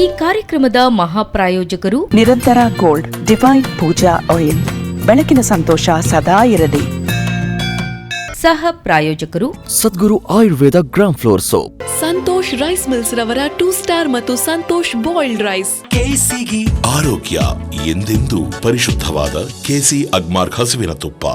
ಈ ಕಾರ್ಯಕ್ರಮದ ಮಹಾಪ್ರಾಯೋಜಕರು ನಿರಂತರ ಗೋಲ್ಡ್ ಡಿವೈನ್ ಪೂಜಾ ಆಯಿಲ್. ಬೆಳಕಿನ ಸಂತೋಷ ಸದಾ ಇರಲಿ. ಸಹ ಪ್ರಾಯೋಜಕರು Sadguru Ayurveda gram flour soap. Santosh rice mills ರವರ ಟೂ ಸ್ಟಾರ್ ಮತ್ತು ಸಂತೋಷ್ ಬಾಯ್ಲ್ಡ್ ರೈಸ್. ಕೆಸಿಗಿ ಆರೋಗ್ಯ ಎಂದೆಂದೂ ಪರಿಶುದ್ಧವಾದ ಕೆಸಿ ಅಗ್ಮಾರ್ಕ್ ಹಸುವಿನ ತುಪ್ಪ.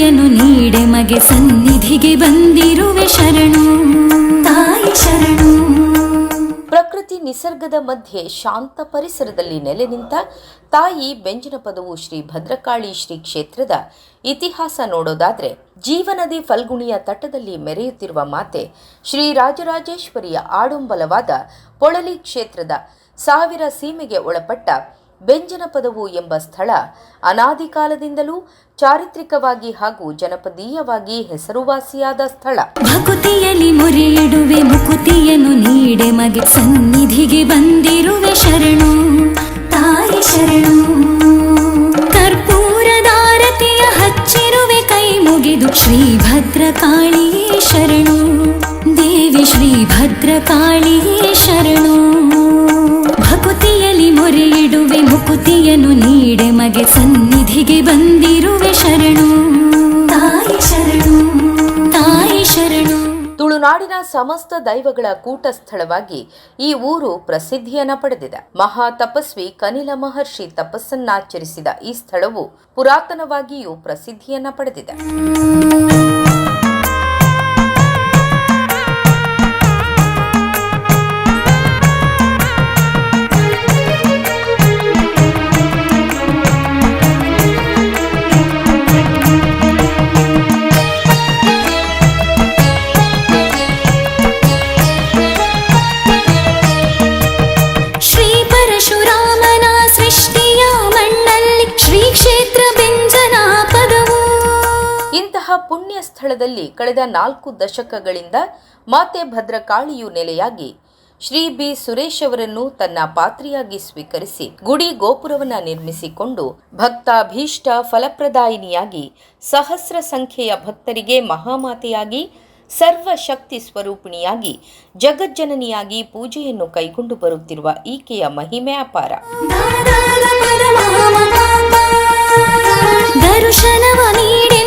ಮುಕುತಿಯನ್ನು ನೀಡೆ ಮಗೆ ಸನ್ನಿಧಿಗೆ ಬಂದಿರುವೆ ಶರಣು. ತಾಯಿ ಶರಣು. ಪ್ರಕೃತಿ ನಿಸರ್ಗದ ಮಧ್ಯೆ ಶಾಂತ ಪರಿಸರದಲ್ಲಿ ನೆಲೆ ನಿಂತ ತಾಯಿ ಬೆಂಜಿನ ಪದವು ಶ್ರೀ ಭದ್ರಕಾಳಿ ಶ್ರೀ ಕ್ಷೇತ್ರದ ಇತಿಹಾಸ ನೋಡೋದಾದ್ರೆ ಜೀವನದಿ ಫಲ್ಗುಣಿಯ ತಟದಲ್ಲಿ ಮೆರೆಯುತ್ತಿರುವ ಮಾತೆ ಶ್ರೀ ರಾಜರಾಜೇಶ್ವರಿಯ ಆಡುಂಬಲವಾದ ಪೊಳಲಿ ಕ್ಷೇತ್ರದ ಸಾವಿರ ಸೀಮೆಗೆ ಒಳಪಟ್ಟ ಬೆಂಜನಪದವು ಎಂಬ ಸ್ಥಳ ಅನಾದಿ ಕಾಲದಿಂದಲೂ ಚಾರಿತ್ರಿಕವಾಗಿ ಹಾಗೂ ಜನಪದೀಯವಾಗಿ ಹೆಸರುವಾಸಿಯಾದ ಸ್ಥಳ. ಭಕುತಿಯಲ್ಲಿ ಮುರಿಯಿಡುವೆ, ಮುಕುತಿಯನ್ನು ನೀಡೆ ಮಗೆ. ಸನ್ನಿಧಿಗೆ ಬಂದಿರುವೆ ಶರಣು, ತಾಯಿ ಶರಣು. ಕರ್ಪೂರದಾರತಿಯ ಹಚ್ಚಿರುವೆ ಕೈ ಮುಗಿದು. ಶ್ರೀ ಭದ್ರಕಾಳಿಯೇ ಶರಣು, ದೇವಿ ಶ್ರೀ ಭದ್ರಕಾಳಿಯೇ ಶರಣು. ಮುಕುತಿಯನ್ನು ನೀಡೆ ಮಗೆ ಸನ್ನಿಧಿಗೆ ಬಂದಿರುವೆ ಶರಣು. ತಾಯಿ ಶರಣು ತಾಯಿ ಶರಣು. ತುಳುನಾಡಿನ ಸಮಸ್ತ ದೈವಗಳ ಕೂಟ ಸ್ಥಳವಾಗಿ ಈ ಊರು ಪ್ರಸಿದ್ಧಿಯನ್ನ ಪಡೆದಿದೆ. ಮಹಾ ತಪಸ್ವಿ ಕನಿಲ ಮಹರ್ಷಿ ತಪಸ್ಸನ್ನಾಚರಿಸಿದ ಈ ಸ್ಥಳವು ಪುರಾತನವಾಗಿಯೂ ಪ್ರಸಿದ್ಧಿಯನ್ನ ಪಡೆದಿದೆ. ಪುಣ್ಯ ಸ್ಥಳದಲ್ಲಿ ಕಳೆದ ನಾಲ್ಕು ದಶಕಗಳಿಂದ ಮಾತೆ ಭದ್ರಕಾಳಿಯು ನೆಲೆಯಾಗಿ, ಶ್ರೀ ಬಿ ಸುರೇಶ್ ಅವರನ್ನು ತನ್ನ ಪಾತ್ರಿಯಾಗಿ ಸ್ವೀಕರಿಸಿ ಗುಡಿ ಗೋಪುರವನ್ನು ನಿರ್ಮಿಸಿಕೊಂಡು ಭಕ್ತಾಭೀಷ್ಟ ಫಲಪ್ರದಾಯಿನಿಯಾಗಿ ಸಹಸ್ರ ಸಂಖ್ಯೆಯ ಭಕ್ತರಿಗೆ ಮಹಾಮಾತೆಯಾಗಿ, ಸರ್ವಶಕ್ತಿ ಸ್ವರೂಪಿಣಿಯಾಗಿ, ಜಗಜ್ಜನನಿಯಾಗಿ ಪೂಜೆಯನ್ನು ಕೈಗೊಂಡು ಬರುತ್ತಿರುವ ಈಕೆಯ ಮಹಿಮೆ ಅಪಾರ. ದರ್ಶನವ ನೀಡೆಂದು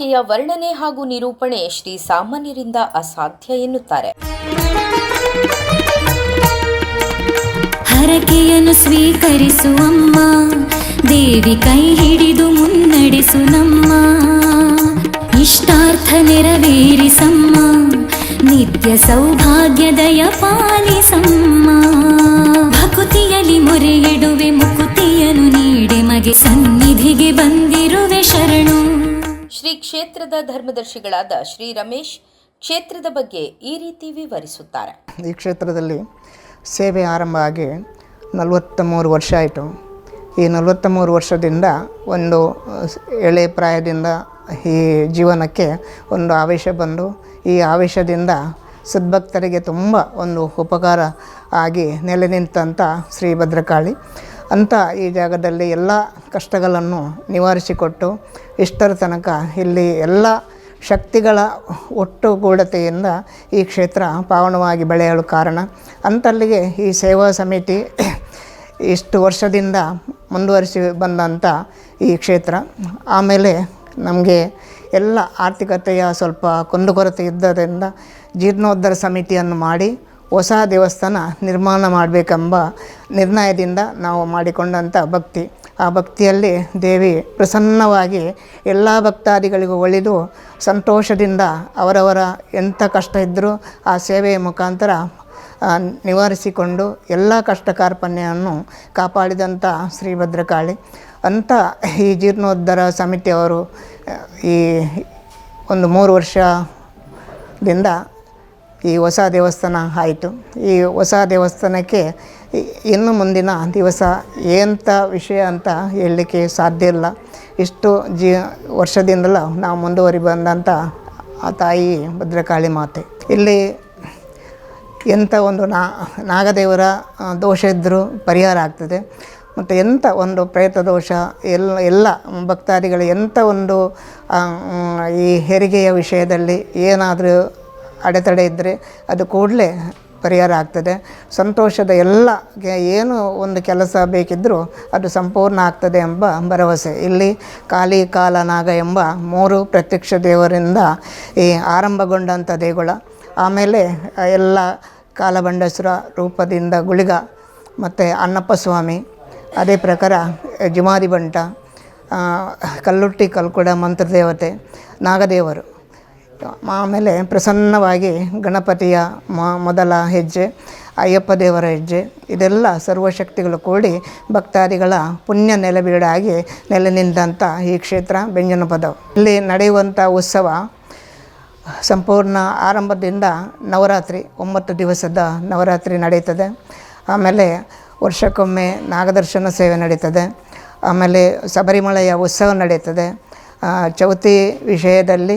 ಆಕೆಯ ವರ್ಣನೆ ಹಾಗೂ ನಿರೂಪಣೆ ಶ್ರೀ ಸಾಮಾನ್ಯರಿಂದ ಅಸಾಧ್ಯ ಎನ್ನುತ್ತಾರೆ. ಹರಕೆಯನ್ನು ಸ್ವೀಕರಿಸುವಮ್ಮ ದೇವಿ ಕೈ ಹಿಡಿದು ಮುನ್ನಡೆಸು ನಮ್ಮ. ಇಷ್ಟಾರ್ಥ ನೆರವೇರಿಸಮ್ಮ, ನಿತ್ಯ ಸೌಭಾಗ್ಯದಯ ಪಾಲಿಸಮ್ಮ. ಭಕುತಿಯಲ್ಲಿ ಮೊರೆ ಇಡುವೆ ಮುಕುತಿಯನ್ನು ನೀಡೆ, ಮಗೆ ಸನ್ನಿಧಿಗೆ ಬಂದಿರುವೆ ಶರಣು. ಶ್ರೀ ಕ್ಷೇತ್ರದ ಧರ್ಮದರ್ಶಿಗಳಾದ ಶ್ರೀ ರಮೇಶ್ ಕ್ಷೇತ್ರದ ಬಗ್ಗೆ ಈ ರೀತಿ ವಿವರಿಸುತ್ತಾರೆ. ಈ ಕ್ಷೇತ್ರದಲ್ಲಿ ಸೇವೆ ಆರಂಭ ಆಗಿ ನಲವತ್ತ ಮೂರು ವರ್ಷ ಆಯಿತು. ಈ ನಲವತ್ತ ಮೂರು ವರ್ಷದಿಂದ ಒಂದು ಎಳೆ ಪ್ರಾಯದಿಂದ ಈ ಜೀವನಕ್ಕೆ ಒಂದು ಆವೇಶ ಬಂದು, ಈ ಆವೇಶದಿಂದ ಸದ್ಭಕ್ತರಿಗೆ ತುಂಬ ಒಂದು ಉಪಕಾರ ಆಗಿ ನೆಲೆ ನಿಂತಂಥ ಶ್ರೀ ಭದ್ರಕಾಳಿ. ಅಂತ ಈ ಜಾಗದಲ್ಲಿ ಎಲ್ಲ ಕಷ್ಟಗಳನ್ನು ನಿವಾರಿಸಿಕೊಟ್ಟು ಇಷ್ಟರ ತನಕ ಇಲ್ಲಿ ಎಲ್ಲ ಶಕ್ತಿಗಳ ಒಟ್ಟುಗೂಡತೆಯಿಂದ ಈ ಕ್ಷೇತ್ರ ಪಾವನವಾಗಿ ಬೆಳೆಯಲು ಕಾರಣ. ಅಂತಲ್ಲಿಗೆ ಈ ಸೇವಾ ಸಮಿತಿ ಇಷ್ಟು ವರ್ಷದಿಂದ ಮುಂದುವರಿಸಿ ಬಂದಂಥ ಈ ಕ್ಷೇತ್ರ. ಆಮೇಲೆ ನಮಗೆ ಎಲ್ಲ ಆರ್ಥಿಕತೆಯ ಸ್ವಲ್ಪ ಕುಂದುಕೊರತೆ ಇದ್ದರಿಂದ ಜೀರ್ಣೋದ್ಧಾರ ಸಮಿತಿಯನ್ನು ಮಾಡಿ ಹೊಸ ದೇವಸ್ಥಾನ ನಿರ್ಮಾಣ ಮಾಡಬೇಕೆಂಬ ನಿರ್ಣಯದಿಂದ ನಾವು ಮಾಡಿಕೊಂಡಂಥ ಭಕ್ತಿ. ಆ ಭಕ್ತಿಯಲ್ಲಿ ದೇವಿ ಪ್ರಸನ್ನವಾಗಿ ಎಲ್ಲ ಭಕ್ತಾದಿಗಳಿಗೂ ಒಳಿದು ಸಂತೋಷದಿಂದ ಅವರವರ ಎಂಥ ಕಷ್ಟ ಇದ್ದರೂ ಆ ಸೇವೆಯ ಮುಖಾಂತರ ನಿವಾರಿಸಿಕೊಂಡು ಎಲ್ಲ ಕಷ್ಟ ಕಾರ್ಪಣ್ಯವನ್ನು ಕಾಪಾಡಿದಂಥ ಶ್ರೀ ಭದ್ರಕಾಳಿ ಅಂಥ ಈ ಜೀರ್ಣೋದ್ಧಾರ ಸಮಿತಿಯವರು ಈ ಒಂದು ಮೂರು ವರ್ಷದಿಂದ ಈ ಹೊಸ ದೇವಸ್ಥಾನ ಆಯಿತು. ಈ ಹೊಸ ದೇವಸ್ಥಾನಕ್ಕೆ ಇನ್ನು ಮುಂದಿನ ದಿವಸ ಎಂಥ ವಿಷಯ ಅಂತ ಹೇಳಲಿಕ್ಕೆ ಸಾಧ್ಯ ಇಲ್ಲ. ಇಷ್ಟು ಜೀ, ವರ್ಷದಿಂದಲೂ ನಾವು ಮುಂದುವರಿ ಬಂದಂಥ ಆ ತಾಯಿ ಭದ್ರಕಾಳಿ ಮಾತೆ. ಇಲ್ಲಿ ಎಂಥ ಒಂದು ನಾ, ನಾಗದೇವರ ದೋಷ ಇದ್ದರೂ ಪರಿಹಾರ ಆಗ್ತದೆ. ಮತ್ತು ಎಂಥ ಒಂದು ಪ್ರೇತ ದೋಷ, ಎಲ್ಲ ಎಲ್ಲ ಭಕ್ತಾದಿಗಳು ಎಂಥ ಒಂದು ಈ ಹೆರಿಗೆಯ ವಿಷಯದಲ್ಲಿ ಏನಾದರೂ ಅಡೆತಡೆ ಇದ್ದರೆ ಅದು ಕೂಡಲೇ ಪರಿಹಾರ ಆಗ್ತದೆ. ಸಂತೋಷದ ಎಲ್ಲ ಏನು ಒಂದು ಕೆಲಸ ಬೇಕಿದ್ದರೂ ಅದು ಸಂಪೂರ್ಣ ಆಗ್ತದೆ ಎಂಬ ಭರವಸೆ. ಇಲ್ಲಿ ಕಾಲಿ ಕಾಲನಾಗ ಎಂಬ ಮೂರು ಪ್ರತ್ಯಕ್ಷ ದೇವರಿಂದ ಈ ಆರಂಭಗೊಂಡಂಥ ದೇಗುಲ. ಆಮೇಲೆ ಎಲ್ಲ ಕಾಲಭಂಡಸುರ ರೂಪದಿಂದ ಗುಳಿಗ ಮತ್ತು ಅನ್ನಪ್ಪ ಸ್ವಾಮಿ ಅದೇ ಪ್ರಕಾರ ಜುಮಾದಿ ಬಂಟ ಕಲ್ಲುಟ್ಟಿ ಕಲ್ಕುಡ ಮಂತ್ರದೇವತೆ, ನಾಗದೇವರು. ಆಮೇಲೆ ಪ್ರಸನ್ನವಾಗಿ ಗಣಪತಿಯ ಮೊದಲ ಹೆಜ್ಜೆ, ಅಯ್ಯಪ್ಪ ದೇವರ ಹೆಜ್ಜೆ, ಇದೆಲ್ಲ ಸರ್ವಶಕ್ತಿಗಳು ಕೂಡಿ ಭಕ್ತಾದಿಗಳ ಪುಣ್ಯ ನೆಲೆಬೀಡಾಗಿ ನೆಲೆ ನಿಂತಹ ಈ ಕ್ಷೇತ್ರ ಬೆಂಜನಪದ. ಇಲ್ಲಿ ನಡೆಯುವಂಥ ಉತ್ಸವ ಸಂಪೂರ್ಣ ಆರಂಭದಿಂದ ನವರಾತ್ರಿ, ಒಂಬತ್ತು ದಿವಸದ ನವರಾತ್ರಿ ನಡೀತದೆ ಆಮೇಲೆ ವರ್ಷಕ್ಕೊಮ್ಮೆ ನಾಗದರ್ಶನ ಸೇವೆ ನಡೀತದೆ. ಆಮೇಲೆ ಶಬರಿಮಲೆಯ ಉತ್ಸವ ನಡೀತದೆ. ಚೌತಿ ವಿಷಯದಲ್ಲಿ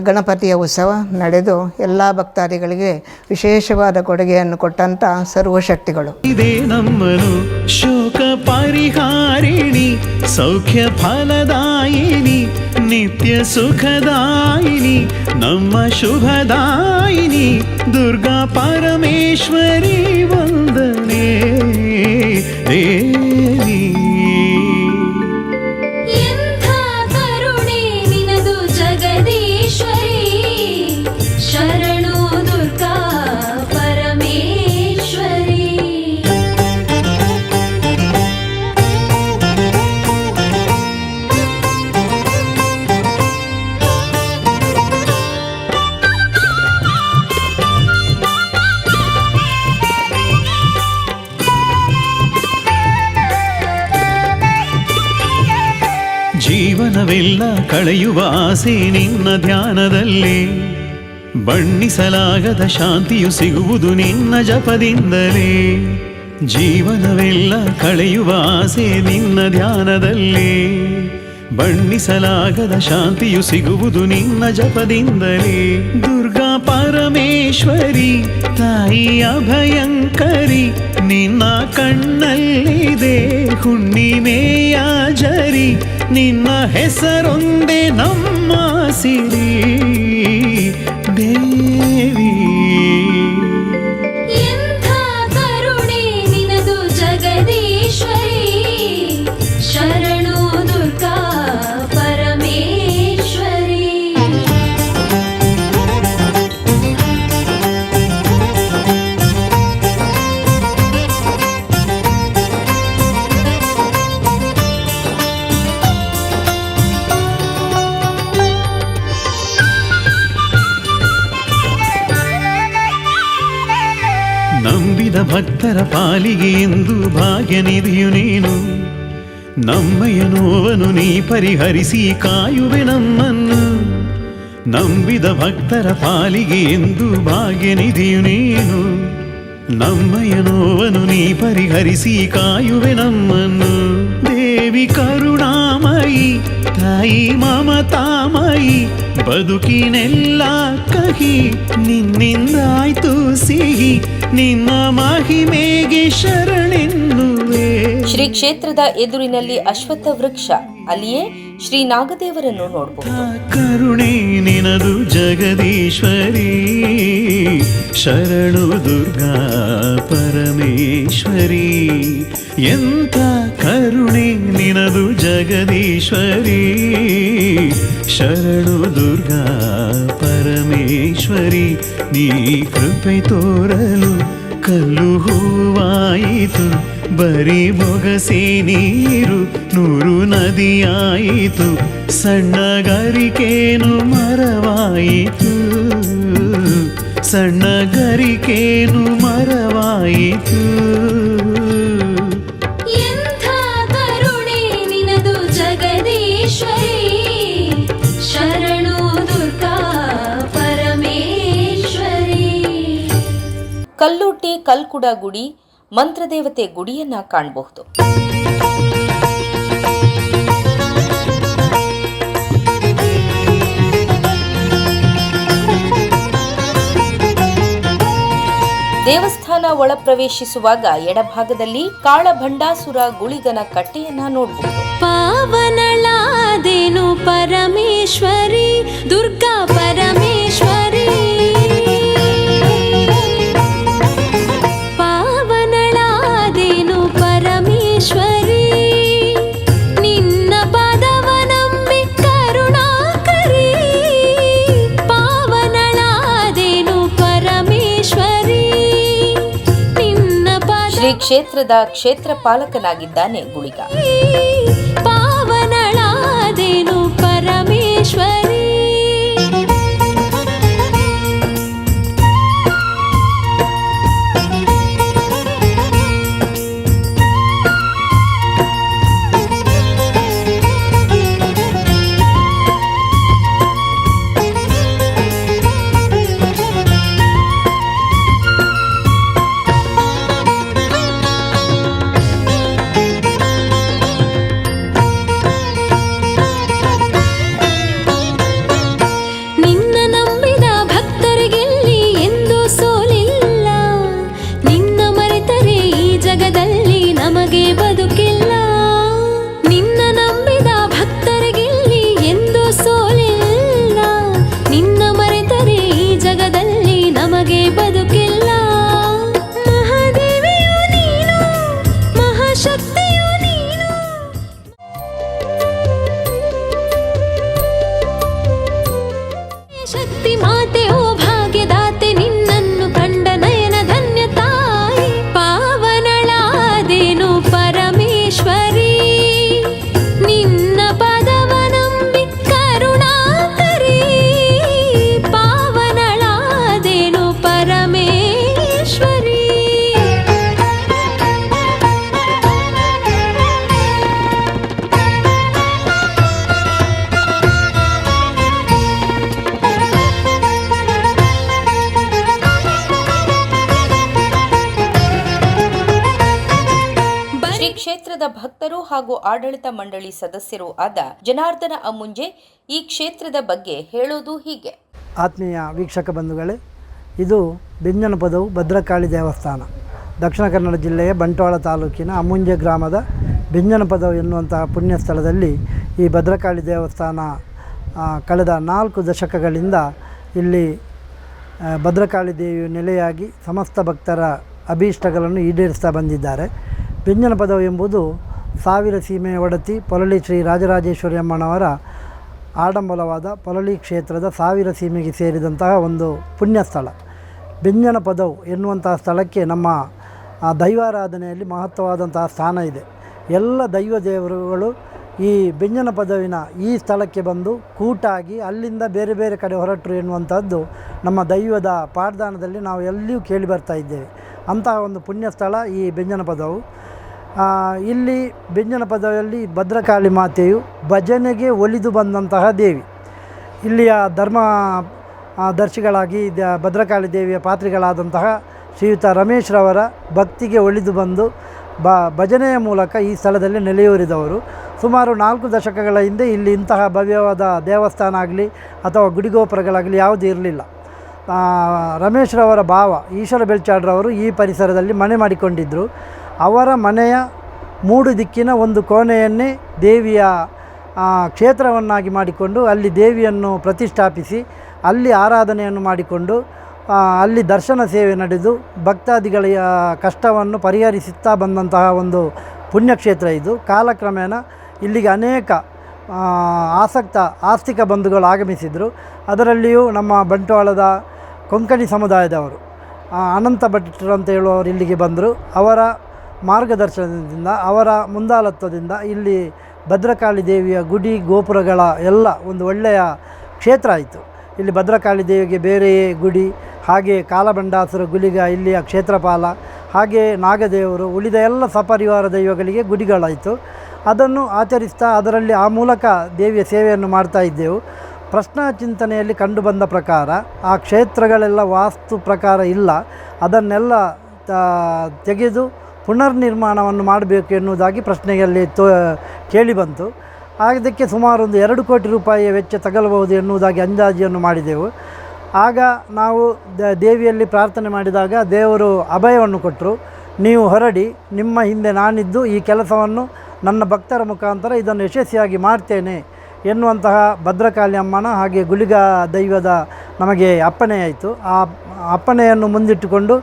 ಗಣಪತಿಯ ಉತ್ಸವ ನಡೆದು ಎಲ್ಲ ಭಕ್ತಾದಿಗಳಿಗೆ ವಿಶೇಷವಾದ ಕೊಡುಗೆಯನ್ನು ಕೊಟ್ಟಂಥ ಸರ್ವಶಕ್ತಿಗಳು. ಇದೇ ನಮ್ಮನು ಶೋಕ ಪರಿಹಾರಿಣಿ, ಸೌಖ್ಯ ಫಲದಾಯಿನಿ, ನಿತ್ಯ ಸುಖದಾಯಿನಿ, ನಮ್ಮ ಶುಭದಾಯಿನಿ, ದುರ್ಗಾ ಪರಮೇಶ್ವರಿ ವಂದನೆ. ಜೀವನವೆಲ್ಲ ಕಳೆಯುವ ಆಸೆ ನಿನ್ನ ಧ್ಯಾನದಲ್ಲಿ ಬಣ್ಣಿಸಲಾಗದ ಶಾಂತಿಯು ಸಿಗುವುದು ನಿನ್ನ ಜಪದಿಂದಲೇ. ಜೀವನವೆಲ್ಲ ಕಳೆಯುವ ಆಸೆ ನಿನ್ನ ಧ್ಯಾನದಲ್ಲಿ ಬಣ್ಣಿಸಲಾಗದ ಶಾಂತಿಯು ಸಿಗುವುದು ನಿನ್ನ ಜಪದಿಂದಲೇ. ದುರ್ಗಾ ಪರಮೇಶ್ವರಿ ತಾಯಿ ಅಭಯಂಕರಿ ನಿನ್ನ ಕಣ್ಣಲ್ಲಿದೆ ಹುಣ್ಣಿಮೆಯ ಜರಿ ನಿನ್ನ ಹೆಸರೊಂದೇ ನಮ್ಮ ಸಿರಿ. ದೇವಿ. ಪಾಲಿಗೆ ಎಂದು ಭಾಗ್ಯನಿಧಿಯು ನೀನು. ನಮ್ಮಯ ನೀ ಪರಿಹರಿಸಿ ಕಾಯುವೆ ನಮ್ಮನ್ನು. ನಂಬಿದ ಭಕ್ತರ ಪಾಲಿಗೆ ಎಂದು ಭಾಗ್ಯನಿಧಿಯು ನೀನು. ನಮ್ಮಯ ನೀ ಪರಿಹರಿಸಿ ಕಾಯುವೆ ನಮ್ಮನ್ನು. ದೇವಿ ಕರುಣಾಮಯಿ, ತಾಯಿ ಮಮತಾಮಯಿ ಬದುಕಿನೆಲ್ಲ ಕಹಿ ನಿನ್ನಿಂದಾಯ್ತು ಸಿಹಿ ನಿಮ್ಮ ಮಹಿಮೆಗೆ ಶರಣೆನ್ನುವೆ. ಶ್ರೀ ಕ್ಷೇತ್ರದ ಎದುರಿನಲ್ಲಿ ಅಶ್ವತ್ಥ ವೃಕ್ಷ. ಅಲ್ಲಿಯೇ ಶ್ರೀ ನಾಗದೇವರನ್ನು ನೋಡಬಹುದು ಕರುಣೆ ನಿನದು ಜಗದೀಶ್ವರಿ. ಶರಣು ದುರ್ಗಾ ಪರಮೇಶ್ವರಿ. ಎಂಥ ಕರುಣೆ ನಿನದು ಜಗದೀಶ್ವರಿ. ಶರಣು ದುರ್ಗಾ ಪರಮೇಶ್ವರಿ, ನೀ ಕೃಪೆ ತೋರಲು ಕಲ್ಲು ಹೂವಾಯಿತು ಬರೀ ಬೊಗಸೆ ನೀರು ನೂರು ನದಿಯಾಯಿತು. ಸಣ್ಣಗರಿಕೇನು ಮರವಾಯಿತು. ಸಣ್ಣಗರಿಕೇನು ಮರವಾಯಿತು. ಕಲ್ಕುಡ ಗುಡಿ ಮಂತ್ರದೇವತೆ ಗುಡಿಯನ್ನ ಕಾಣಬಹುದು. ದೇವಸ್ಥಾನ ಒಳ ಪ್ರವೇಶಿಸುವಾಗ ಎಡಭಾಗದಲ್ಲಿ ಕಾಳಭಂಡಾಸುರ ಗುಳಿಗನ ಕಟ್ಟೆಯನ್ನ ನೋಡಬಹುದು. ಪಾವನಳಾದೇನು ಪರಮೇಶ್ವರಿ, ದುರ್ಗಾ ಪರಮೇಶ್ವರಿ. ಕ್ಷೇತ್ರದ ಕ್ಷೇತ್ರ ಪಾಲಕನಾಗಿದ್ದಾನೆ ಗುಳಿಗ. ಪಾವನಳಾದೇನು ಪರಮೇಶ್ವರಿ ಹಾಗೂ ಆಡಳಿತ ಮಂಡಳಿ ಸದಸ್ಯರು ಆದ ಜನಾರ್ದನ ಅಮ್ಮುಂಜೆ ಈ ಕ್ಷೇತ್ರದ ಬಗ್ಗೆ ಹೇಳೋದು ಹೀಗೆ. ಆತ್ಮೀಯ ವೀಕ್ಷಕ ಬಂಧುಗಳೇ, ಇದು ಬೆಂಜನ ಪದವು ಭದ್ರಕಾಳಿ ದೇವಸ್ಥಾನ. ದಕ್ಷಿಣ ಕನ್ನಡ ಜಿಲ್ಲೆಯ ಬಂಟ್ವಾಳ ತಾಲೂಕಿನ ಅಮುಂಜೆ ಗ್ರಾಮದ ಬೆಂಜನ ಪದವು ಎನ್ನುವಂತಹ ಪುಣ್ಯ ಸ್ಥಳದಲ್ಲಿ ಈ ಭದ್ರಕಾಳಿ ದೇವಸ್ಥಾನ ಕಳೆದ ನಾಲ್ಕು ದಶಕಗಳಿಂದ ಇಲ್ಲಿ ಭದ್ರಕಾಳಿ ದೇವಿಯು ನೆಲೆಯಾಗಿ ಸಮಸ್ತ ಭಕ್ತರ ಅಭೀಷ್ಟಗಳನ್ನು ಈಡೇರಿಸ್ತಾ ಬಂದಿದ್ದಾರೆ. ಬೆಂಜನ ಪದವು ಎಂಬುದು ಸಾವಿರ ಸೀಮೆಯ ಒಡತಿ ಪೊಲಳಿ ಶ್ರೀ ರಾಜರಾಜೇಶ್ವರಿ ಅಮ್ಮನವರ ಆಡಂಬಲವಾದ ಪೊಲಳಿ ಕ್ಷೇತ್ರದ ಸಾವಿರ ಸೀಮೆಗೆ ಸೇರಿದಂತಹ ಒಂದು ಪುಣ್ಯ ಸ್ಥಳ ಬೆಂಜನ ಪದವು ಎನ್ನುವಂತಹ ಸ್ಥಳಕ್ಕೆ ನಮ್ಮ ದೈವಾರಾಧನೆಯಲ್ಲಿ ಮಹತ್ವವಾದಂತಹ ಸ್ಥಾನ ಇದೆ. ಎಲ್ಲ ದೈವ ದೇವರುಗಳು ಈ ಬೆಂಜನ ಪದವಿನ ಈ ಸ್ಥಳಕ್ಕೆ ಬಂದು ಕೂಟಾಗಿ ಅಲ್ಲಿಂದ ಬೇರೆ ಬೇರೆ ಕಡೆ ಹೊರಟರು ಎನ್ನುವಂಥದ್ದು ನಮ್ಮ ದೈವದ ಪಾಠದಾನದಲ್ಲಿ ನಾವು ಎಲ್ಲಿಯೂ ಕೇಳಿ ಬರ್ತಾ ಇದ್ದೇವೆ. ಅಂತಹ ಒಂದು ಪುಣ್ಯ ಸ್ಥಳ ಈ ಬೆಂಜನ ಪದವು. ಇಲ್ಲಿ ಬೆಂಜನ ಪದದಲ್ಲಿ ಭದ್ರಕಾಳಿ ಮಾತೆಯು ಭಜನೆಗೆ ಒಲಿದು ಬಂದಂತಹ ದೇವಿ. ಇಲ್ಲಿಯ ಧರ್ಮ ದರ್ಶಿಗಳಾಗಿ ದ- ಭದ್ರಕಾಳಿ ದೇವಿಯ ಪಾತ್ರಿಗಳಾದಂತಹ ಶ್ರೀಯುತ ರಮೇಶ್ರವರ ಭಕ್ತಿಗೆ ಒಳಿದು ಬಂದು ಬ, ಭಜನೆಯ ಮೂಲಕ ಈ ಸ್ಥಳದಲ್ಲಿ ನೆಲೆಯೂರಿದವರು. ಸುಮಾರು ನಾಲ್ಕು ದಶಕಗಳ ಹಿಂದೆ ಇಲ್ಲಿ ಇಂತಹ ಭವ್ಯವಾದ ದೇವಸ್ಥಾನ ಆಗಲಿ ಅಥವಾ ಗುಡಿಗೋಪುರಗಳಾಗಲಿ ಯಾವುದೂ ಇರಲಿಲ್ಲ. ರಮೇಶ್ರವರ ಭಾವ ಈಶ್ವರ ಬೆಳ್ಚಾಡ್ರವರು ಈ ಪರಿಸರದಲ್ಲಿ ಮನೆ ಮಾಡಿಕೊಂಡಿದ್ದರು ಅವರ ಮನೆಯ ಮೂಡು ದಿಕ್ಕಿನ ಒಂದು ಕೋಣೆಯನ್ನೇ ದೇವಿಯ ಕ್ಷೇತ್ರವನ್ನಾಗಿ ಮಾಡಿಕೊಂಡು ಅಲ್ಲಿ ದೇವಿಯನ್ನು ಪ್ರತಿಷ್ಠಾಪಿಸಿ, ಅಲ್ಲಿ ಆರಾಧನೆಯನ್ನು ಮಾಡಿಕೊಂಡು ಅಲ್ಲಿ ದರ್ಶನ ಸೇವೆ ನಡೆದು ಭಕ್ತಾದಿಗಳ ಕಷ್ಟವನ್ನು ಪರಿಹರಿಸುತ್ತಾ ಬಂದಂತಹ ಒಂದು ಪುಣ್ಯಕ್ಷೇತ್ರ ಇದು. ಕಾಲಕ್ರಮೇಣ ಇಲ್ಲಿಗೆ ಅನೇಕ ಆಸಕ್ತ, ಆಸ್ತಿಕ ಬಂಧುಗಳು ಆಗಮಿಸಿದರು. ಅದರಲ್ಲಿಯೂ ನಮ್ಮ ಬಂಟ್ವಾಳದ ಕೊಂಕಣಿ ಸಮುದಾಯದವರು ಅನಂತ ಭಟ್ರು ಅಂತ ಹೇಳುವವರು ಇಲ್ಲಿಗೆ ಬಂದರು. ಅವರ ಮಾರ್ಗದರ್ಶನದಿಂದ, ಅವರ ಮುಂದಾಳತ್ವದಿಂದ ಇಲ್ಲಿ ಭದ್ರಕಾಳಿ ದೇವಿಯ ಗುಡಿ, ಗೋಪುರಗಳ ಎಲ್ಲ ಒಂದು ಒಳ್ಳೆಯ ಕ್ಷೇತ್ರ ಆಯಿತು. ಇಲ್ಲಿ ಭದ್ರಕಾಳಿ ದೇವಿಗೆ ಬೇರೆಯೇ ಗುಡಿ, ಹಾಗೆ ಕಾಲಬಂಡಾಸುರ ಗುಲಿಗ ಇಲ್ಲಿಯ ಕ್ಷೇತ್ರಪಾಲ, ಹಾಗೆ ನಾಗದೇವರು ಉಳಿದ ಎಲ್ಲ ಸಪರಿವಾರ ದೈವಗಳಿಗೆ ಗುಡಿಗಳಾಯಿತು. ಅದನ್ನು ಆಚರಿಸ್ತಾ ಅದರಲ್ಲಿ ಆ ಮೂಲಕ ದೇವಿಯ ಸೇವೆಯನ್ನು ಮಾಡ್ತಾ ಇದ್ದೆವು. ಪ್ರಶ್ನಾ ಚಿಂತನೆಯಲ್ಲಿ ಕಂಡುಬಂದ ಪ್ರಕಾರ, ಆ ಕ್ಷೇತ್ರಗಳೆಲ್ಲ ವಾಸ್ತು ಪ್ರಕಾರ ಇಲ್ಲ. ಅದನ್ನೆಲ್ಲ ತೆಗೆದು ಪುನರ್ನಿರ್ಮಾಣವನ್ನು ಮಾಡಬೇಕು ಎನ್ನುವುದಾಗಿ ಪ್ರಶ್ನೆಯಲ್ಲಿ ತೋ, ಕೇಳಿ ಬಂತು. ಅದಕ್ಕೆ ಸುಮಾರು ಒಂದು ಎರಡು ಕೋಟಿ ರೂಪಾಯಿಯ ವೆಚ್ಚ ತಗಲಬಹುದು ಎನ್ನುವುದಾಗಿ ಅಂದಾಜಿಯನ್ನು ಮಾಡಿದೆವು. ಆಗ ನಾವು ದೇವಿಯಲ್ಲಿ ಪ್ರಾರ್ಥನೆ ಮಾಡಿದಾಗ ದೇವರು ಅಭಯವನ್ನು ಕೊಟ್ಟರು. ನೀವು ಹೊರಡಿ, ನಿಮ್ಮ ಹಿಂದೆ ನಾನಿದ್ದು ಈ ಕೆಲಸವನ್ನು ನನ್ನ ಭಕ್ತರ ಮುಖಾಂತರ ಇದನ್ನು ಯಶಸ್ವಿಯಾಗಿ ಮಾಡ್ತೇನೆ ಎನ್ನುವಂತಹ ಭದ್ರಕಾಳಿ ಅಮ್ಮನ ಹಾಗೆ ಗುಳಿಗ ದೈವದ ನಮಗೆ ಅಪ್ಪಣೆಯಾಯಿತು. ಆ ಅಪ್ಪಣೆಯನ್ನು ಮುಂದಿಟ್ಟುಕೊಂಡು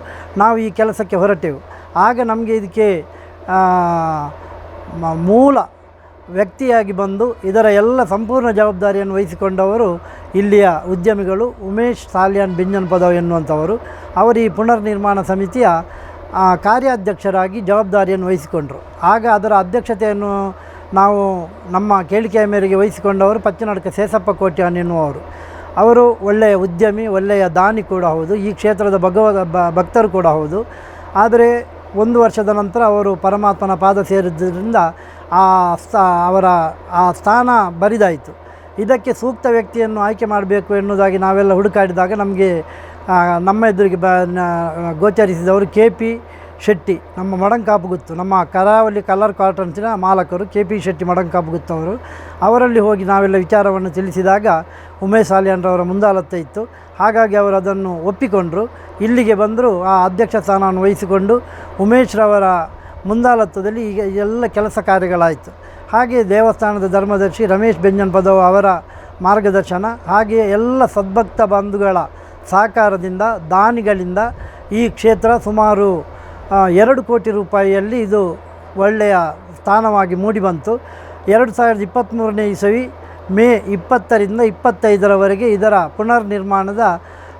ನಾವು ಈ ಕೆಲಸಕ್ಕೆ ಹೊರಟೆವು. ಆಗ ನಮಗೆ ಇದಕ್ಕೆ ಮೂಲ ವ್ಯಕ್ತಿಯಾಗಿ ಬಂದು ಇದರ ಎಲ್ಲ ಸಂಪೂರ್ಣ ಜವಾಬ್ದಾರಿಯನ್ನು ವಹಿಸಿಕೊಂಡವರು ಇಲ್ಲಿಯ ಉದ್ಯಮಿಗಳು ಉಮೇಶ್ ಸಾಲ್ಯಾನ್ ಬಿಂಜನ್ ಪದವ್ ಎನ್ನುವಂಥವರು. ಅವರು ಈ ಪುನರ್ ನಿರ್ಮಾಣ ಸಮಿತಿಯ ಕಾರ್ಯಾಧ್ಯಕ್ಷರಾಗಿ ಜವಾಬ್ದಾರಿಯನ್ನು ವಹಿಸಿಕೊಂಡರು. ಆಗ ಅದರ ಅಧ್ಯಕ್ಷತೆಯನ್ನು ನಾವು ನಮ್ಮ ಕೇಳಿಕೆಯ ಮೇರೆಗೆ ವಹಿಸಿಕೊಂಡವರು ಪಚ್ಚನಡಕ ಸೇಸಪ್ಪ ಕೋಟ್ಯಾನ್ ಎನ್ನುವರು ಅವರು ಒಳ್ಳೆಯ ಉದ್ಯಮಿ, ಒಳ್ಳೆಯ ದಾನಿ ಕೂಡ ಹೌದು, ಈ ಕ್ಷೇತ್ರದ ಭಗವ ಬ- ಭಕ್ತರು ಕೂಡ ಹೌದು. ಆದರೆ ಒಂದು ವರ್ಷದ ನಂತರ ಅವರು ಪರಮಾತ್ಮನ ಪಾದ ಸೇರಿದ್ದರಿಂದ ಆ ಸ್ಥಾ ಅವರ ಆ ಸ್ಥಾನ ಬರಿದಾಯಿತು. ಇದಕ್ಕೆ ಸೂಕ್ತ ವ್ಯಕ್ತಿಯನ್ನು ಆಯ್ಕೆ ಮಾಡಬೇಕು ಎನ್ನುವುದಾಗಿ ನಾವೆಲ್ಲ ಹುಡುಕಾಡಿದಾಗ ನಮಗೆ ನಮ್ಮ ಎದುರಿಗೆ ಬ ಗೋಚರಿಸಿದವರು ಕೆ ಪಿ ಶೆಟ್ಟಿ, ನಮ್ಮ ಮಡಂಕಾಪುಗುತ್ತು ನಮ್ಮ ಕರಾವಳಿ ಕಲರ್ ಕಾಟನ್ಸಿನ ಮಾಲಕರು ಕೆ ಪಿ ಶೆಟ್ಟಿ ಮಡಂಕಾಪುಗುತ್ತು ಅವರು. ಅವರಲ್ಲಿ ಹೋಗಿ ನಾವೆಲ್ಲ ವಿಚಾರವನ್ನು ತಿಳಿಸಿದಾಗ ಉಮೇಶ್ ಆಲಿಯನ್ರವರ ಮುಂದಾಳತ್ವ ಇತ್ತು. ಹಾಗಾಗಿ ಅವರು ಅದನ್ನು ಒಪ್ಪಿಕೊಂಡರು. ಇಲ್ಲಿಗೆ ಬಂದರು ಆ ಅಧ್ಯಕ್ಷ ಸ್ಥಾನವನ್ನು ವಹಿಸಿಕೊಂಡು ಉಮೇಶ್ರವರ ಮುಂದಾಳತ್ವದಲ್ಲಿ ಈಗ ಎಲ್ಲ ಕೆಲಸ ಕಾರ್ಯಗಳಾಯಿತು. ಹಾಗೆ ದೇವಸ್ಥಾನದ ಧರ್ಮದರ್ಶಿ ರಮೇಶ್ ಬೆಂಜನ್ ಪದವ ಅವರ ಮಾರ್ಗದರ್ಶನ, ಹಾಗೆಯೇ ಎಲ್ಲ ಸದ್ಭಕ್ತ ಬಂಧುಗಳ ಸಹಕಾರದಿಂದ, ದಾನಿಗಳಿಂದ ಈ ಕ್ಷೇತ್ರ ಸುಮಾರು ಎರಡು ಕೋಟಿ ರೂಪಾಯಿಯಲ್ಲಿ ಇದು ಒಳ್ಳೆಯ ಸ್ಥಾನವಾಗಿ ಮೂಡಿಬಂತು ಎರಡು ಸಾವಿರದ ಇಪ್ಪತ್ತ್ಮೂರನೇ ಇಸವಿ ಮೇ ಇಪ್ಪತ್ತರಿಂದ ಇಪ್ಪತ್ತೈದರವರೆಗೆ ಇದರ ಪುನರ್ನಿರ್ಮಾಣದ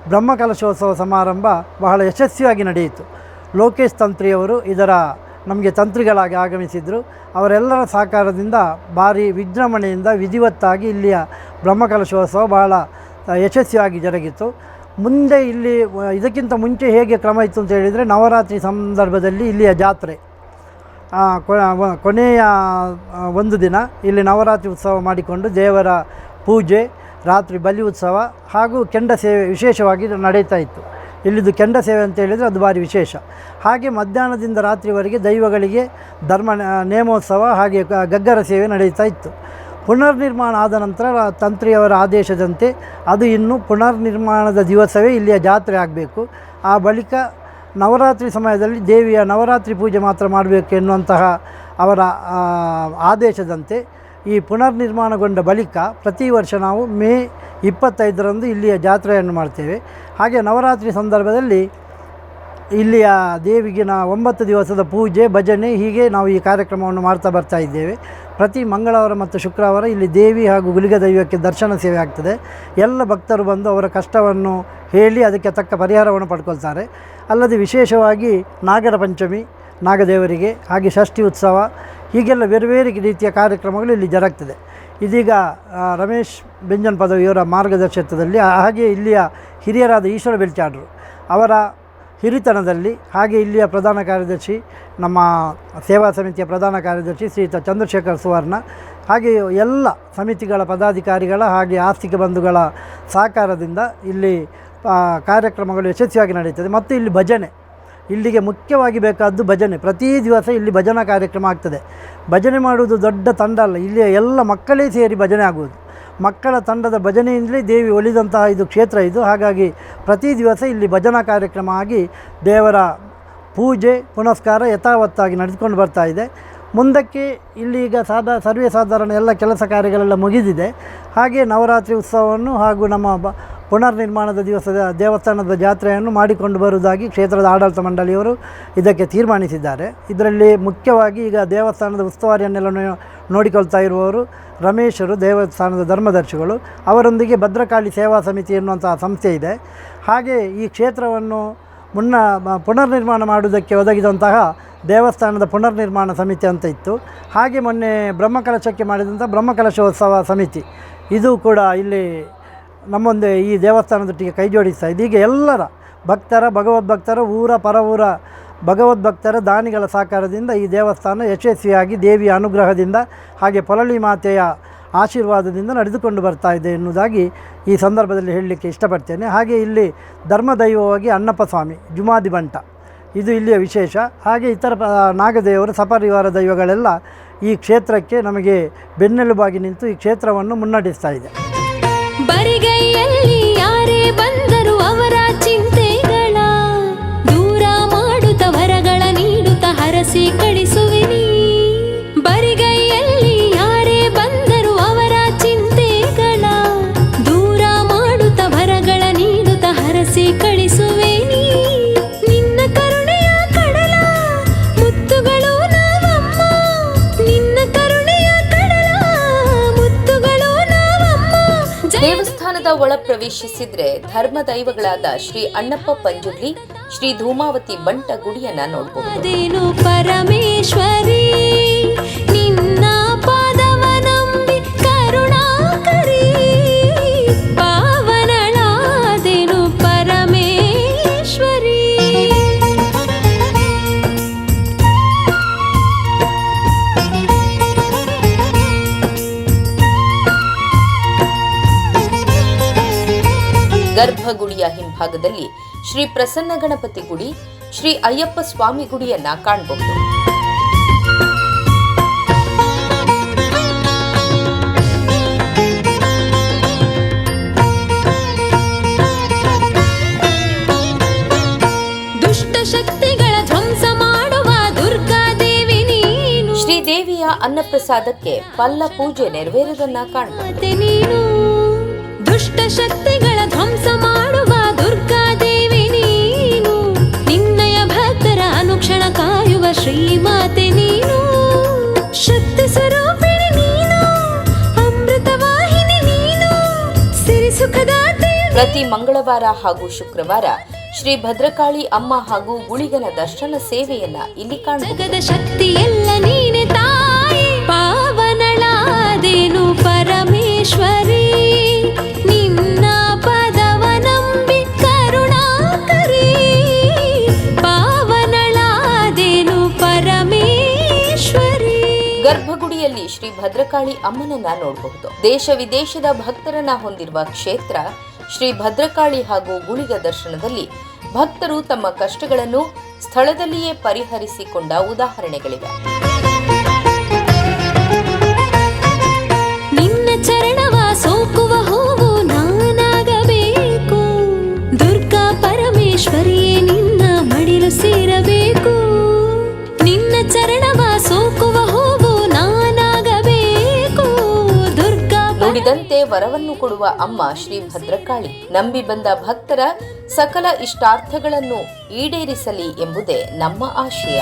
ಬ್ರಹ್ಮಕಲಶೋತ್ಸವ ಸಮಾರಂಭ ಬಹಳ ಯಶಸ್ವಿಯಾಗಿ ನಡೆಯಿತು. ಲೋಕೇಶ್ ತಂತ್ರಿಯವರು ಇದರ ನಮಗೆ ತಂತ್ರಿಗಳಾಗಿ ಆಗಮಿಸಿದರು. ಅವರೆಲ್ಲರ ಸಹಕಾರದಿಂದ ಭಾರಿ ವಿಜೃಂಭಣೆಯಿಂದ ವಿಧಿವತ್ತಾಗಿ ಇಲ್ಲಿಯ ಬ್ರಹ್ಮಕಲಶೋತ್ಸವ ಬಹಳ ಯಶಸ್ವಿಯಾಗಿ ಜರುಗಿತು. ಮುಂದೆ ಇಲ್ಲಿ ಇದಕ್ಕಿಂತ ಮುಂಚೆ ಹೇಗೆ ಕ್ರಮ ಇತ್ತು ಅಂತ ಹೇಳಿದರೆ ನವರಾತ್ರಿ ಸಂದರ್ಭದಲ್ಲಿ ಇಲ್ಲಿಯ ಜಾತ್ರೆ. ಕೊನೆಯ ಒಂದು ದಿನ ಇಲ್ಲಿ ನವರಾತ್ರಿ ಉತ್ಸವ ಮಾಡಿಕೊಂಡು ದೇವರ ಪೂಜೆ, ರಾತ್ರಿ ಬಲಿ ಉತ್ಸವ ಹಾಗೂ ಕೆಂಡ ಸೇವೆ ವಿಶೇಷವಾಗಿ ನಡೀತಾ ಇತ್ತು. ಇಲ್ಲಿದು ಕೆಂಡ ಸೇವೆ ಅಂತ ಹೇಳಿದರೆ ಅದು ಭಾರಿ ವಿಶೇಷ. ಹಾಗೆ ಮಧ್ಯಾಹ್ನದಿಂದ ರಾತ್ರಿವರೆಗೆ ದೈವಗಳಿಗೆ ಧರ್ಮ, ನೇಮೋತ್ಸವ ಹಾಗೆ ಗಗ್ಗರ ಸೇವೆ ನಡೀತಾ ಇತ್ತು. ಪುನರ್ನಿರ್ಮಾಣ ಆದ ನಂತರ ತಂತ್ರಿಯವರ ಆದೇಶದಂತೆ ಅದು ಇನ್ನು ಪುನರ್ನಿರ್ಮಾಣದ ದಿವಸವೇ ಇಲ್ಲಿಯ ಜಾತ್ರೆ ಆಗಬೇಕು. ಆ ಬಳಿಕ ನವರಾತ್ರಿ ಸಮಯದಲ್ಲಿ ದೇವಿಯ ನವರಾತ್ರಿ ಪೂಜೆ ಮಾತ್ರ ಮಾಡಬೇಕು ಎನ್ನುವಂತಹ ಅವರ ಆದೇಶದಂತೆ ಈ ಪುನರ್ನಿರ್ಮಾಣಗೊಂಡ ಬಳಿಕ ಪ್ರತಿ ವರ್ಷ ನಾವು ಮೇ ಇಪ್ಪತ್ತೈದರಂದು ಇಲ್ಲಿಯ ಜಾತ್ರೆಯನ್ನು ಮಾಡ್ತೇವೆ. ಹಾಗೆ ನವರಾತ್ರಿ ಸಂದರ್ಭದಲ್ಲಿ ಇಲ್ಲಿಯ ದೇವಿಗೆ ನಾ ಒಂಬತ್ತು ದಿವಸದ ಪೂಜೆ, ಭಜನೆ ಹೀಗೆ ನಾವು ಈ ಕಾರ್ಯಕ್ರಮವನ್ನು ಮಾಡ್ತಾ ಬರ್ತಾ ಇದ್ದೇವೆ. ಪ್ರತಿ ಮಂಗಳವಾರ ಮತ್ತು ಶುಕ್ರವಾರ ಇಲ್ಲಿ ದೇವಿ ಹಾಗೂ ಗುಲಿಗ ದೈವಕ್ಕೆ ದರ್ಶನ ಸೇವೆ ಆಗ್ತದೆ. ಎಲ್ಲ ಭಕ್ತರು ಬಂದು ಅವರ ಕಷ್ಟವನ್ನು ಹೇಳಿ ಅದಕ್ಕೆ ತಕ್ಕ ಪರಿಹಾರವನ್ನು ಪಡ್ಕೊಳ್ತಾರೆ. ಅಲ್ಲದೆ ವಿಶೇಷವಾಗಿ ನಾಗರ ಪಂಚಮಿ, ನಾಗದೇವರಿಗೆ ಹಾಗೆ ಷಷ್ಠಿ ಉತ್ಸವ, ಹೀಗೆಲ್ಲ ಬೇರೆ ಬೇರೆ ರೀತಿಯ ಕಾರ್ಯಕ್ರಮಗಳು ಇಲ್ಲಿ ಜರುಗ್ತದೆ. ಇದೀಗ ರಮೇಶ್ ಬೆಂಜನ್ ಪದವಿಯವರ ಮಾರ್ಗದರ್ಶಕತ್ವದಲ್ಲಿ ಹಾಗೆ ಇಲ್ಲಿಯ ಹಿರಿಯರಾದ ಈಶ್ವರ ಬೆಳ್ಚಾಡ್ರು ಅವರ ಹಿರಿತನದಲ್ಲಿ, ಹಾಗೆ ಇಲ್ಲಿಯ ಪ್ರಧಾನ ಕಾರ್ಯದರ್ಶಿ, ನಮ್ಮ ಸೇವಾ ಸಮಿತಿಯ ಪ್ರಧಾನ ಕಾರ್ಯದರ್ಶಿ ಶ್ರೀಯುತ ಚಂದ್ರಶೇಖರ್ ಸುವರ್ಣ, ಹಾಗೆ ಎಲ್ಲ ಸಮಿತಿಗಳ ಪದಾಧಿಕಾರಿಗಳ ಹಾಗೆ ಆಸ್ತಿಕ ಬಂಧುಗಳ ಸಹಕಾರದಿಂದ ಇಲ್ಲಿ ಕಾರ್ಯಕ್ರಮಗಳು ಯಶಸ್ವಿಯಾಗಿ ನಡೆಯುತ್ತದೆ. ಮತ್ತು ಇಲ್ಲಿ ಭಜನೆ, ಇಲ್ಲಿಗೆ ಮುಖ್ಯವಾಗಿ ಬೇಕಾದ್ದು ಭಜನೆ. ಪ್ರತಿ ದಿವಸ ಇಲ್ಲಿ ಭಜನಾ ಕಾರ್ಯಕ್ರಮ ಆಗ್ತದೆ. ಭಜನೆ ಮಾಡುವುದು ದೊಡ್ಡ ತಂಡ ಅಲ್ಲ, ಇಲ್ಲಿಯ ಎಲ್ಲ ಮಕ್ಕಳೇ ಸೇರಿ ಭಜನೆ ಆಗುವುದು. ಮಕ್ಕಳ ತಂಡದ ಭಜನೆಯಿಂದಲೇ ದೇವಿ ಒಲಿದಂತಹ ಇದು ಕ್ಷೇತ್ರ ಇದು. ಹಾಗಾಗಿ ಪ್ರತಿ ದಿವಸ ಇಲ್ಲಿ ಭಜನಾ ಕಾರ್ಯಕ್ರಮ ಆಗಿ ದೇವರ ಪೂಜೆ, ಪುನಸ್ಕಾರ ಯಥಾವತ್ತಾಗಿ ನಡೆದುಕೊಂಡು ಬರ್ತಾ ಇದೆ. ಮುಂದಕ್ಕೆ ಇಲ್ಲಿ ಈಗ ಸಾಧಾ ಸರ್ವೇ ಸಾಧಾರಣ ಎಲ್ಲ ಕೆಲಸ ಕಾರ್ಯಗಳೆಲ್ಲ ಮುಗಿದಿದೆ. ಹಾಗೆ ನವರಾತ್ರಿ ಉತ್ಸವವನ್ನು ಹಾಗೂ ನಮ್ಮ ಬ ಪುನರ್ನಿರ್ಮಾಣದ ದಿವಸದ ದೇವಸ್ಥಾನದ ಜಾತ್ರೆಯನ್ನು ಮಾಡಿಕೊಂಡು ಬರುವುದಾಗಿ ಕ್ಷೇತ್ರದ ಆಡಳಿತ ಮಂಡಳಿಯವರು ಇದಕ್ಕೆ ತೀರ್ಮಾನಿಸಿದ್ದಾರೆ. ಇದರಲ್ಲಿ ಮುಖ್ಯವಾಗಿ ಈಗ ದೇವಸ್ಥಾನದ ಉಸ್ತುವಾರಿಯನ್ನೆಲ್ಲ ನೋಡಿಕೊಳ್ತಾ ಇರುವವರು ರಮೇಶರು, ದೇವಸ್ಥಾನದ ಧರ್ಮದರ್ಶಿಗಳು. ಅವರೊಂದಿಗೆ ಭದ್ರಕಾಳಿ ಸೇವಾ ಸಮಿತಿ ಎನ್ನುವಂತಹ ಸಂಸ್ಥೆ ಇದೆ. ಹಾಗೆ ಈ ಕ್ಷೇತ್ರವನ್ನು ಮುನ್ನ ಪುನರ್ನಿರ್ಮಾಣ ಮಾಡುವುದಕ್ಕೆ ಒದಗಿದಂತಹ ದೇವಸ್ಥಾನದ ಪುನರ್ನಿರ್ಮಾಣ ಸಮಿತಿ ಅಂತ ಇತ್ತು. ಹಾಗೆ ಮೊನ್ನೆ ಬ್ರಹ್ಮಕಲಶಕ್ಕೆ ಮಾಡಿದಂಥ ಬ್ರಹ್ಮಕಲಶೋತ್ಸವ ಸಮಿತಿ. ಇದು ಕೂಡ ಇಲ್ಲಿ ನಮ್ಮೊಂದೇ ಈ ದೇವಸ್ಥಾನದೊಟ್ಟಿಗೆ ಕೈ ಜೋಡಿಸ್ತಾ ಇದೆ ಎಲ್ಲರ ಭಕ್ತರ, ಭಗವದ್ಭಕ್ತರ, ಊರ ಪರ ಊರ ಭಗವದ್ಭಕ್ತರ ದಾನಿಗಳ ಸಹಕಾರದಿಂದ ಈ ದೇವಸ್ಥಾನ ಯಶಸ್ವಿಯಾಗಿ ದೇವಿಯ ಅನುಗ್ರಹದಿಂದ ಹಾಗೆ ಪೊಲಳಿ ಮಾತೆಯ ಆಶೀರ್ವಾದದಿಂದ ನಡೆದುಕೊಂಡು ಬರ್ತಾ ಇದೆ ಎನ್ನುವುದಾಗಿ ಈ ಸಂದರ್ಭದಲ್ಲಿ ಹೇಳಲಿಕ್ಕೆ ಇಷ್ಟಪಡ್ತೇನೆ. ಹಾಗೆ ಇಲ್ಲಿ ಧರ್ಮದೈವವಾಗಿ ಅಣ್ಣಪ್ಪ ಸ್ವಾಮಿ ಜುಮಾದಿ ಬಂಟ, ಇದು ಇಲ್ಲಿಯ ವಿಶೇಷ. ಹಾಗೆ ಇತರ ನಾಗದೇವರು, ಸಪರಿವಾರ ದೈವಗಳೆಲ್ಲ ಈ ಕ್ಷೇತ್ರಕ್ಕೆ ನಮಗೆ ಬೆನ್ನೆಲುಬಾಗಿ ನಿಂತು ಈ ಕ್ಷೇತ್ರವನ್ನು ಮುನ್ನಡೆಸ್ತಾ ಇದೆ. कड़ी ಪ್ರವೇಶಿಸಿದ್ರೆ ಧರ್ಮ ದೈವಗಳಾದ ಶ್ರೀ ಅಣ್ಣಪ್ಪ ಪಂಜುರ್ಲಿ ಶ್ರೀ ಧೂಮಾವತಿ ಬಂಟ ಗುಡಿಯನ್ನ ನೋಡಬಹುದು ಗರ್ಭಗುಡಿಯ ಹಿಂಭಾಗದಲ್ಲಿ ಶ್ರೀ ಪ್ರಸನ್ನ ಗಣಪತಿ ಗುಡಿ ಶ್ರೀ ಅಯ್ಯಪ್ಪ ಸ್ವಾಮಿ ಗುಡಿಯನ್ನ ಕಾಣಬಹುದು. ದುಷ್ಟ ಶಕ್ತಿಗಳ ಧ್ವಂಸ ಮಾಡುವ ದುರ್ಗಾದೇವಿ ನೀನು. ಶ್ರೀದೇವಿಯ ಅನ್ನಪ್ರಸಾದಕ್ಕೆ ಪಲ್ಲ ಪೂಜೆ ನೆರವೇರುವುದನ್ನ ಕಾಣಬಹುದು. ನೀನು. ದುಷ್ಟ ಶಕ್ತಿಗಳ ಧ್ವಂಸ ಮಾಡುವ ದುರ್ಗಾದೇವಿ ನೀನು. ನಿನ್ನಯ ಭಕ್ತರ ಅನುಕ್ಷಣ ಕಾಯುವ ಶ್ರೀಮಾತೆ ನೀನು. ಶಕ್ತಿ ಸ್ವರೂಪಿಣಿ ನೀನು ಅಮೃತ ವಾಹಿನಿ ನೀನು. ಸಿರಿ ಸುಖದ ಪ್ರತಿ ಮಂಗಳವಾರ ಹಾಗೂ ಶುಕ್ರವಾರ ಶ್ರೀ ಭದ್ರಕಾಳಿ ಅಮ್ಮ ಹಾಗೂ ಗುಳಿಗನ ದರ್ಶನ ಸೇವೆಯನ್ನ ಇಲ್ಲಿ ಜಗದ ಶಕ್ತಿ ಎಲ್ಲ ನೀನೆ ತಾಯಿ ಪಾವನಳಾದೇನು ಪರಮೇಶ್ವರಿ. ಭದ್ರಕಾಳಿ ಅಮ್ಮನನ್ನ ನೋಡಬಹುದು. ದೇಶ ವಿದೇಶದ ಭಕ್ತರನ್ನ ಹೊಂದಿರುವ ಕ್ಷೇತ್ರ ಶ್ರೀ ಭದ್ರಕಾಳಿ ಹಾಗೂ ಗುಳಿಗ ದರ್ಶನದಲ್ಲಿ ಭಕ್ತರು ತಮ್ಮ ಕಷ್ಟಗಳನ್ನು ಸ್ಥಳದಲ್ಲಿಯೇ ಪರಿಹರಿಸಿಕೊಂಡ ಉದಾಹರಣೆಗಳಿವೆ. ನುಡಿದಂತೆ ವರವನ್ನು ಕೊಡುವ ಅಮ್ಮ ಶ್ರೀ ಭದ್ರಕಾಳಿ. ನಂಬಿ ಬಂದ ಭಕ್ತರ ಸಕಲ ಇಷ್ಟಾರ್ಥಗಳನ್ನು ಈಡೇರಿಸಲಿ ಎಂಬುದೇ ನಮ್ಮ ಆಶಯ.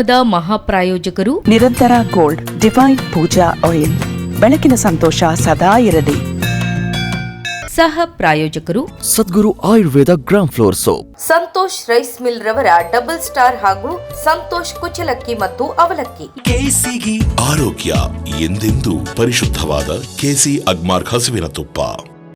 ಕಾರ್ಯಕ್ರಮದ ಮಹಾಪ್ರಾಯೋಜಕರು ನಿರಂತರ ಗೋಲ್ಡ್ ಡಿವೈನ್ ಪೂಜಾ ಆಯಿಲ್. ಬೆಳಕಿನ ಸಂತೋಷ ಸದಾ ಇರಲಿ. ಸಹ ಪ್ರಾಯೋಜಕರು Sadguru Ayurveda gram flour soap. Santosh rice mill ರವರ ಡಬಲ್ ಸ್ಟಾರ್ ಹಾಗೂ ಸಂತೋಷ್ ಕುಚಲಕ್ಕಿ ಮತ್ತು ಅವಲಕ್ಕಿ. ಆರೋಗ್ಯ ಎಂದೆಂದೂ ಪರಿಶುದ್ಧವಾದ ಕೆಸಿ ಅಗ್ಮಾರ್ಕ್ ಹಸುವಿನ ತುಪ್ಪ.